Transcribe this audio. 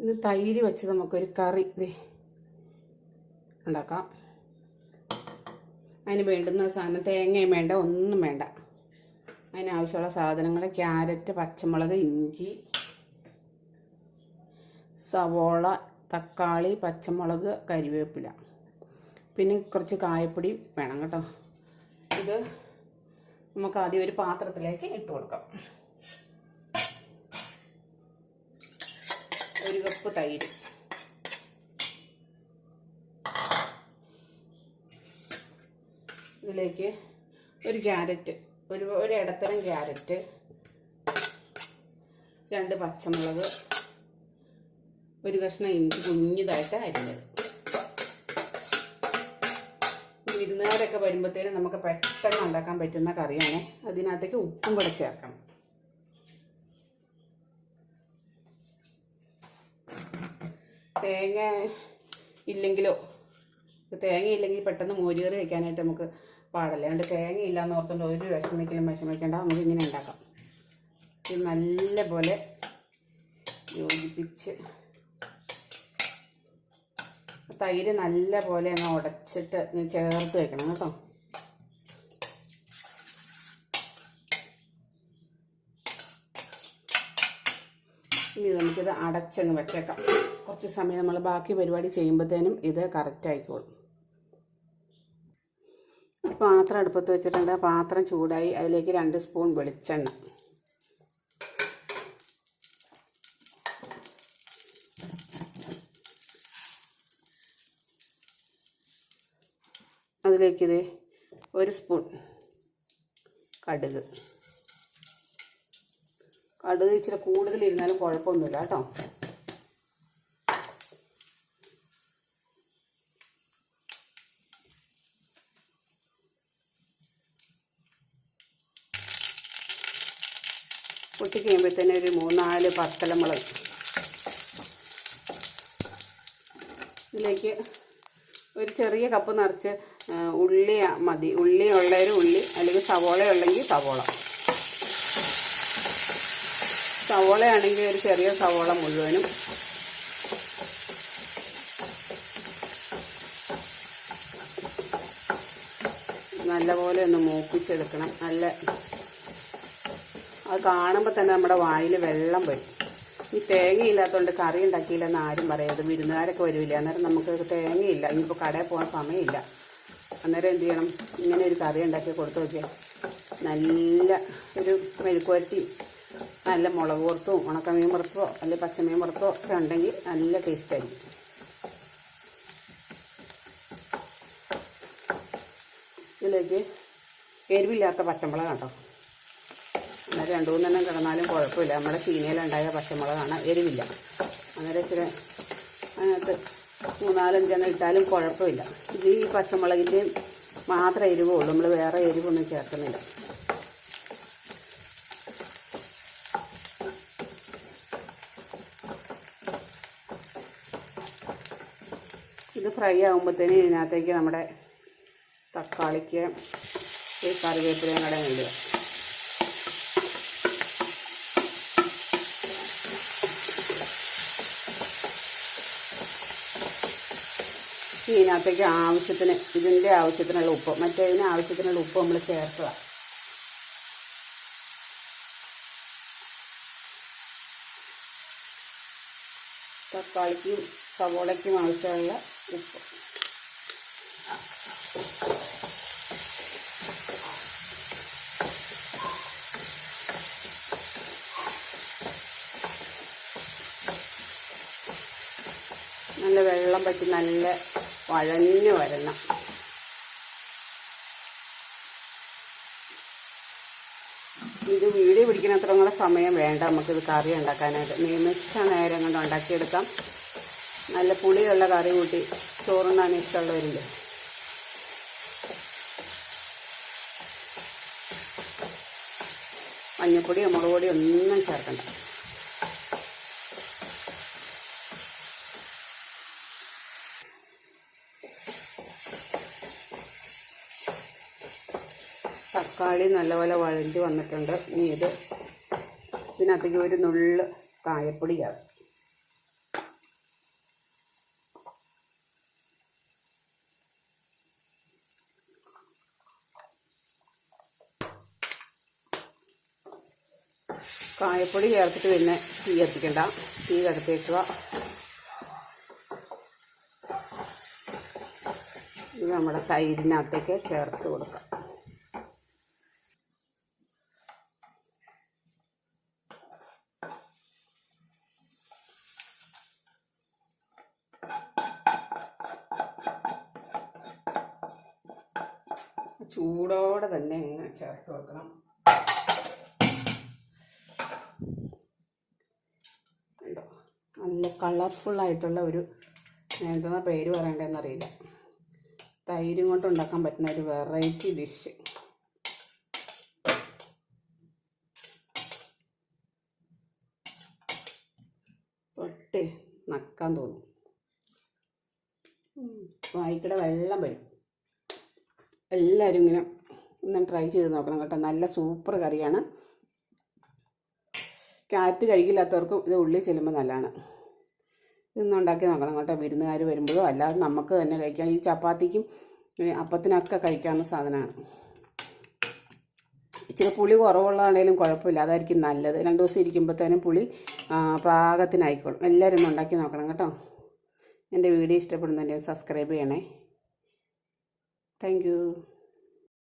ഇന്ന് തൈര് വെച്ച് നമുക്കൊരു കറി ഉണ്ടാക്കാം. അതിന് വേണ്ടുന്ന സാധനം തേങ്ങയും വേണ്ട ഒന്നും വേണ്ട. അതിനാവശ്യമുള്ള സാധനങ്ങൾ ക്യാരറ്റ് പച്ചമുളക് ഇഞ്ചി സവോള തക്കാളി പച്ചമുളക് കരിവേപ്പില. പിന്നെ കുറച്ച് കായപ്പൊടി വേണം കേട്ടോ. ഇത് നമുക്ക് ആദ്യം ഒരു പാത്രത്തിലേക്ക് ഇട്ട് കൊടുക്കാം. ഒരു കപ്പ് തൈര്. ഇതിലേക്ക് ഒരു ക്യാരറ്റ് ഒരു ഒരു ഇടത്തരം ക്യാരറ്റ് രണ്ട് പച്ചമുളക് ഒരു കഷ്ണം ഇഞ്ചി കുഞ്ഞിതായിട്ട് അരിഞ്ഞത്. വിരുന്നുകാരൊക്കെ വരുമ്പോഴത്തേനും നമുക്ക് പെട്ടെന്ന് ഉണ്ടാക്കാൻ പറ്റുന്ന കറിയാണ്. അതിനകത്തേക്ക് ഉപ്പും കൂടെ ചേർക്കണം. തേങ്ങ ഇല്ലെങ്കിലോ? തേങ്ങ ഇല്ലെങ്കിൽ പെട്ടെന്ന് മോരുകറി വെക്കാനായിട്ട് നമുക്ക് പാടല്ല? അതുകൊണ്ട് തേങ്ങ ഇല്ലാന്ന് ഓർത്തുകൊണ്ട് ഒരു വിഷമിക്കലും വിഷമിക്കേണ്ട. നമുക്ക് ഇങ്ങനെ ഉണ്ടാക്കാം. ഇത് നല്ല പോലെ യോജിപ്പിച്ച് തൈര് നല്ല പോലെ അങ്ങ് ഉടച്ചിട്ട് ചേർത്ത് വെക്കണം കേട്ടോ. ഇനി നമുക്കിത് അടച്ചങ്ങ് വെച്ചേക്കാം. കുറച്ച് സമയം നമ്മൾ ബാക്കി പരിപാടി ചെയ്യുമ്പോഴത്തേനും ഇത് കറക്റ്റ് ആയിക്കോളും. പാത്രം അടുപ്പത്ത് വെച്ചിട്ടുണ്ട്. പാത്രം ചൂടായി അതിലേക്ക് രണ്ട് സ്പൂൺ വെളിച്ചെണ്ണ. അതിലേക്കിത് ഒരു സ്പൂൺ കടുക്. കടുക് ഇച്ചിരി കൂടുതലിരുന്നാലും കുഴപ്പമൊന്നുമില്ല കേട്ടോ. പൊട്ടി കഴിയുമ്പോഴത്തേന് ഒരു മൂന്നാൽ പത്തലമുളക് ഇതിലേക്ക് ഒരു ചെറിയ കപ്പ് നിറച്ച് ഉള്ളി മതി. ഉള്ളി ഉള്ളൊരു ഉള്ളി അല്ലെങ്കിൽ സവോള ഉള്ളെങ്കിൽ സവോള. സവോളയാണെങ്കിൽ ഒരു ചെറിയ സവോള മുഴുവനും. നല്ലപോലെ ഒന്ന് മൂപ്പിച്ചെടുക്കണം. നല്ല അത് കാണുമ്പോൾ തന്നെ നമ്മുടെ വായിൽ വെള്ളം വരും. ഈ തേങ്ങയില്ലാത്തതുകൊണ്ട് കറി ഉണ്ടാക്കിയില്ലെന്ന് ആരും പറയരുത്. വിരുന്നുകാരൊക്കെ വരില്ല അന്നേരം നമുക്ക് തേങ്ങയില്ല. ഇനിയിപ്പോൾ കടയിൽ പോകാൻ സമയമില്ല. അന്നേരം എന്ത് ചെയ്യണം? ഇങ്ങനെ ഒരു കറി ഉണ്ടാക്കി കൊടുത്തു നോക്കിയാൽ നല്ല ഒരു മെഴുക്കുവരട്ടി നല്ല മുളക് വറുത്തോ ഉണക്കമീൻ വറുത്തോ അല്ലെങ്കിൽ പച്ചമീൻ വറുത്തോ ഒക്കെ ഉണ്ടെങ്കിൽ നല്ല ടേസ്റ്റ് ആയിരിക്കും. ഇതിലേക്ക് എരിവില്ലാത്ത പച്ചമുളക് കേട്ടോ. അന്നേരം രണ്ട് മൂന്നെണ്ണം കിടന്നാലും കുഴപ്പമില്ല. നമ്മുടെ ചീനയിലുണ്ടായ പച്ചമുളകാണ്. എരിവില്ല. അന്നേരം ഇച്ചിരി അതിനകത്ത് മൂന്നാലഞ്ചെണ്ണം ഇട്ടാലും കുഴപ്പമില്ല. ഇത് ഈ പച്ചമുളകിന്റെയും മാത്രം എരിവുള്ളൂ. നമ്മൾ വേറെ എരിവൊന്നും ചേർക്കുന്നില്ല. ഇത് ഫ്രൈ ആകുമ്പോഴത്തേനും ഇതിനകത്തേക്ക് നമ്മുടെ തക്കാളിക്ക് ഈ കറിവേപ്പിലയും കൂടെ ഇടുക. ഇതിനകത്തേക്ക് ആവശ്യത്തിന് ഇതിന്റെ ആവശ്യത്തിനുള്ള ഉപ്പ് മറ്റേതിന് ആവശ്യത്തിനുള്ള ഉപ്പ് നമ്മൾ ചേർക്കുക തക്കാളിക്കും സവോളയ്ക്കും ആവശ്യമുള്ള ഉപ്പ്. നല്ല വെള്ളം പറ്റി നല്ല വഴഞ്ഞു വരണം. ഇത് വീഡിയോ പിടിക്കുന്ന അത്ര കൂടെ സമയം വേണ്ട. നമുക്കിത് കറി ഉണ്ടാക്കാനായിട്ട്. നിയമിച്ച നേരം കൊണ്ട് ഉണ്ടാക്കിയെടുക്കാം. നല്ല പുളിയുള്ള കറി കൂട്ടി ചോറുണ്ണാൻ ഇഷ്ടമുള്ളവരില്ല മഞ്ഞപ്പൊടിയോ മുളക് പൊടിയോ ഒന്നും ചേർക്കണ്ട. തക്കാളി നല്ലപോലെ വഴഞ്ഞ് വന്നിട്ടുണ്ട്. ഇനി ഇത് ഇതിനകത്തേക്ക് ഒരു നുള്ള് കായപ്പൊടിയാണ്. കായപ്പൊടി ചേർത്തിട്ട് പിന്നെ തീ കത്തിക്കണ്ട. തീ കത്തിക്കുക ഇത് നമ്മുടെ തൈരിനകത്തേക്ക് ചേർത്ത് കൊടുക്കാം. ചൂടോടെ തന്നെ ഇങ്ങനെ ചേർത്ത് വെക്കണം. കണ്ടോ? നല്ല കളർഫുൾ ആയിട്ടുള്ള ഒരു എന്താ പേര് പറയണ്ടതെന്ന് അറിയില്ല. തൈരും കൊണ്ട് ഉണ്ടാക്കാൻ പറ്റുന്ന ഒരു വെറൈറ്റി ഡിഷ് തൊട്ട് നക്കാൻ തോന്നും. വായിക്കടെ വെള്ളം വരും. എല്ലാവരും ഇങ്ങനെ ഒന്ന് ട്രൈ ചെയ്ത് നോക്കണം കേട്ടോ. നല്ല സൂപ്പർ കറിയാണ്. ക്യാരറ്റ് കഴിക്കില്ലാത്തവർക്കും ഇത് ഉള്ളി ചെല്ലുമ്പോൾ നല്ലതാണ്. ഇന്നുണ്ടാക്കി നോക്കണം കേട്ടോ. വിരുന്നുകാർ വരുമ്പോഴോ അല്ലാതെ നമുക്ക് തന്നെ കഴിക്കാം. ഈ ചപ്പാത്തിക്കും അപ്പത്തിനൊക്കെ കഴിക്കാവുന്ന സാധനമാണ്. ഇച്ചിരി പുളി കുറവുള്ളതാണേലും കുഴപ്പമില്ല. അതായിരിക്കും നല്ലത്. രണ്ട് ദിവസം ഇരിക്കുമ്പോഴത്തേനും പുളി പാകത്തിനായിക്കോളും. എല്ലാവരും ഉണ്ടാക്കി നോക്കണം കേട്ടോ. എന്റെ വീഡിയോ ഇഷ്ടപ്പെടുന്നുണ്ടെങ്കിൽ സബ്സ്ക്രൈബ് ചെയ്യണേ. thank you